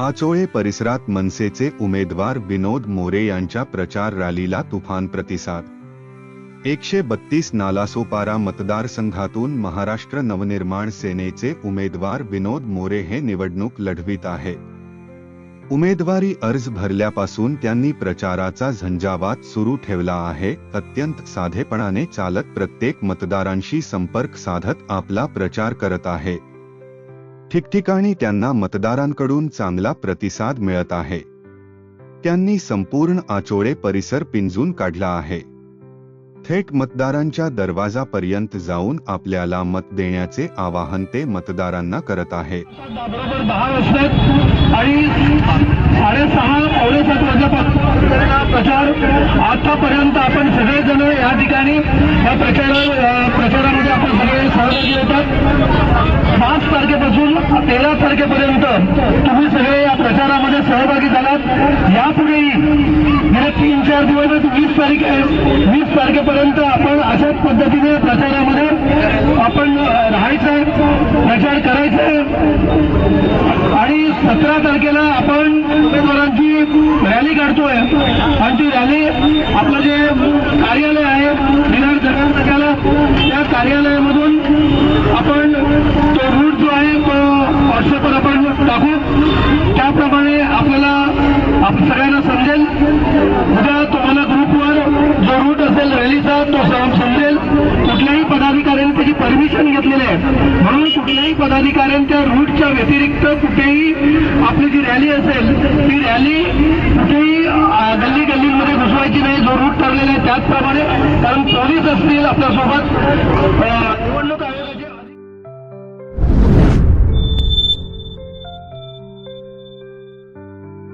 आचोळे परिसरात मनसेचे उमेदवार विनोद मोरे यांच्या प्रचार रॅलीला तुफान प्रतिसाद. एकशे बत्तीस नालासोपारा मतदारसंघातून महाराष्ट्र नवनिर्माण सेनेचे उमेदवार विनोद मोरे हे निवडणूक लढवित आहे. उमेदवारी अर्ज भरल्यापासून त्यांनी प्रचाराचा झंझावात सुरू ठेवला आहे. अत्यंत साधेपणाने चालत प्रत्येक मतदारांशी संपर्क साधत आपला प्रचार करत आहे. ठिकठिकाणी त्यांना मतदारांकडून चांगला प्रतिसाद मिळत आहे. त्यांनी संपूर्ण आचोळे परिसर पिंजून काढला आहे. थेट मतदारांच्या दरवाजापर्यंत जाऊन आपल्याला मत देण्याचे आवाहन ते मतदारांना करत आहे. आणि साडेसहा पावणे सात वाजल्यापासून प्रचार आतापर्यंत आपण सगळेजण या ठिकाणी या प्रचार अ, प्रचारामध्ये आपण सगळे सहभागी होतात पाच तारखेपासून तेरा तारखेपर्यंत तुम्ही सगळे या प्रचारामध्ये सहभागी झालात. यापुढेही गेले तीन चार दिवस वीस तारीख आहे वीस तारखेपर्यंत आपण अशाच पद्धतीने प्रचारामध्ये आपण अ, राहायचं प्रचार करायचा आणि सतरा तारखेला आपण उमेदवारांची रॅली काढतोय. आणि ती रॅली आपलं जे कार्यालय आहे विधान त्या कार्यालयामधून आपण तो रूट जो आहे तो व्हॉट्सअपवर आपण टाकू त्याप्रमाणे आपल्याला सगळ्यांना समजेल. उद्या तुम्हाला ग्रुपवर जो रूट असेल रॅलीचा तो समजेल. कुठल्याही पदाधिकाऱ्यांनी त्याची परमिशन घेतलेली आहे. म्हणून कुठल्याही पदाधिकाऱ्यांच्या रूटच्या व्यतिरिक्त कुठेही आपली जी रॅली असेल ती रॅली कुठेही गल्ली गल्लीमध्ये घुसवायची नाही. जो रूट ठरलेला आहे त्याचप्रमाणे कारण पोलीस असतील आपल्यासोबत.